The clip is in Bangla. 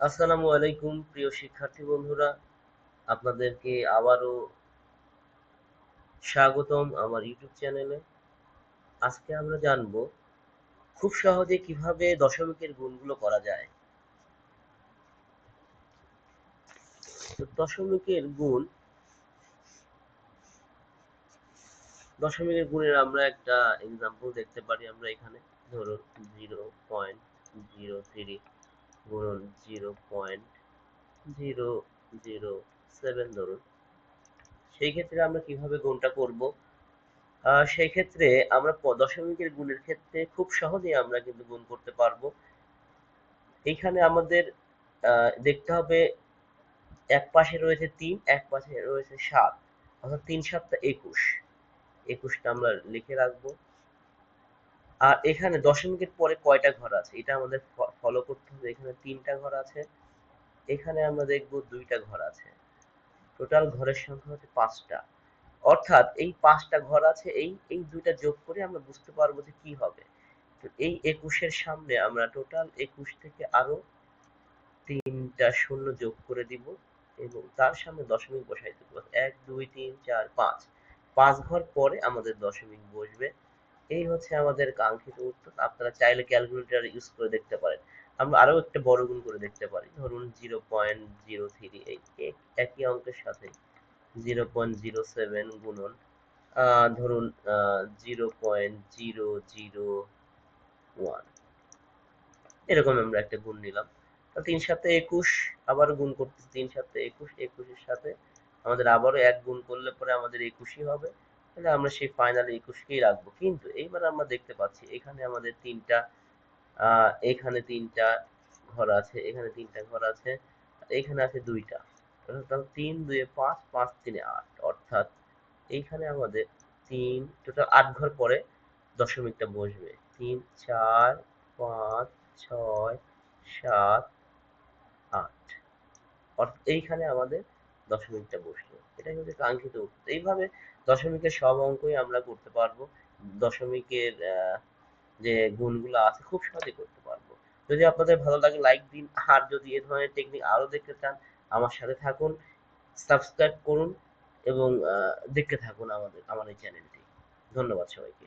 আসসালামু আলাইকুম, প্রিয় শিক্ষার্থী বন্ধুরা। আপনাদেরকে আবারও স্বাগতম আমার ইউটিউব চ্যানেলে। আজকে আমরা জানব খুব সহজে কীভাবে দশমিকের গুণগুলো করা যায়। দশমিকের গুণ, দশমিকের গুণের আমরা একটা এক্সাম্পল দেখতে পারি আমরা এখানে। ধরুন জিরো পয়েন্ট জিরো থ্রি গুণন zero point zero zero seven ধরুন। সেই ক্ষেত্রে আমরা কীভাবে গুণটা করব? সেই ক্ষেত্রে আমরা দশমিকের গুণের ক্ষেত্রে খুব সহজেই আমরা কিন্তু গুণ করতে পারব। এইখানে আমাদের দেখতে হবে এক পাশে রয়েছে তিন, এক পাশে রয়েছে সাত, অর্থাৎ তিন সাতটা একুশ। একুশটা আমরা লিখে রাখব। আর এখানে দশমিকের পরে কয়টা ঘর আছে? এটা আমাদের ফলো করতে হবে। এখানে তিনটা ঘর আছে। এখানে আমরা দেখব দুইটা ঘর আছে। টোটাল ঘরের সংখ্যা হচ্ছে পাঁচটা। অর্থাৎ এই পাঁচটা ঘর আছে, এই এই দুইটা যোগ করে আমরা বুঝতে পারব যে কি হবে। তো এই একুশের সামনে আমরা টোটাল একুশ থেকে আরও তিনটা শূন্য যোগ করে দিব এবং তার সামনে দশমিক বসাই দেব। এক, দুই, তিন, চার, পাঁচ। পাঁচ ঘর পরে আমাদের দশমিক বসবে। এই হচ্ছে আমাদের কাঙ্ক্ষিত উত্তর। আপনারা চাইলে ক্যালকুলেটর ইউজ করে দেখতে পারেন। আমরা আরও একটা বড় গুণ করে দেখতে পারি। ধরুন জিরো পয়েন্ট জিরো থ্রি এই একই অঙ্কের সাথে জিরো পয়েন্ট জিরো সেভেন গুণন ধরুন zero point zero zero one এরকম আমরা একটা গুণ নিলাম। তিন সাথে একুশ আবার গুণ করতে তিন সাথে একুশ, একুশের সাথে আমাদের আবারও এক গুণ করলে পরে আমাদের একুশই হবে। তাহলে আমরা সেই ফাইনাল একুশকেই রাখব। কিন্তু এইবার আমরা দেখতে পাচ্ছি এখানে আমাদের তিনটা এখানে তিনটা ঘর আছে, এখানে তিনটা ঘর আছে এখানে আছে দুইটা। তিন, দুয়ে পাঁচ পাঁচ, তিনে আট। অর্থাৎ এইখানে আমাদের তিন, টোটাল আট ঘর পরে দশমিকটা বসবে। তিন, চার, পাঁচ, ছয়, সাত, আট। অর্থাৎ এইখানে আমাদের দশমিকটা বসল। এটাই হচ্ছে কাঙ্ক্ষিত উত্তর। এইভাবে দশমিকের সব অঙ্কই আমরা করতে পারব। দশমিকের যে গুণগুলো আছে খুব সহজে করতে পারব। যদি আপনাদের ভালো লাগে লাইক দিন। আর যদি এ ধরনের টেকনিক আরও দেখতে চান, আমার সাথে থাকুন সাবস্ক্রাইব করুন এবং দেখতে থাকুন আমাদের, আমার এই চ্যানেলটি ধন্যবাদ সবাইকে।